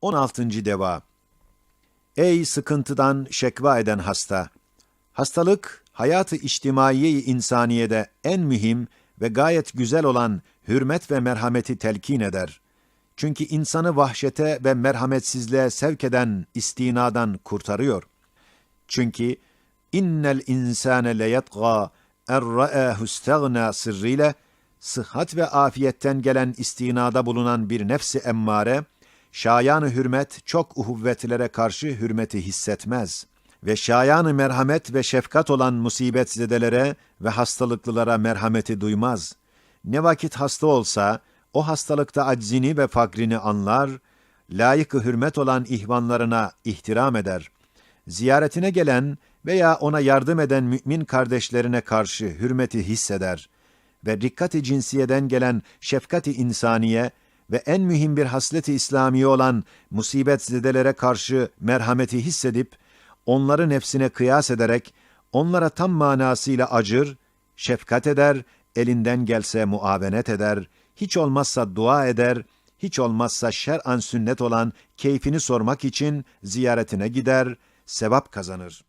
16. Deva Ey sıkıntıdan şekva eden hasta! Hastalık, hayatı içtimaiye insaniyede en mühim ve gayet güzel olan hürmet ve merhameti telkin eder. Çünkü insanı vahşete ve merhametsizliğe sevk eden istinadan kurtarıyor. Çünkü innel insane leyatgâ er-ra'âhu isteğnâ sırrıyla sıhhat ve afiyetten gelen istinada bulunan bir nefsi emmare, şayanı hürmet çok uhuvvetlere karşı hürmeti hissetmez ve şayanı merhamet ve şefkat olan musibetzedelere ve hastalıklılara merhameti duymaz. Ne vakit hasta olsa, o hastalıkta aczini ve fakrini anlar, layık hürmet olan ihvanlarına ihtiram eder. Ziyaretine gelen veya ona yardım eden mümin kardeşlerine karşı hürmeti hisseder ve dikkati cinsiyeden gelen şefkati insaniye ve en mühim bir hasleti İslamiye olan musibetzedelere karşı merhameti hissedip, onları nefsine kıyas ederek, onlara tam manasıyla acır, şefkat eder, elinden gelse muavenet eder, hiç olmazsa dua eder, hiç olmazsa şer'an sünnet olan keyfini sormak için ziyaretine gider, sevap kazanır.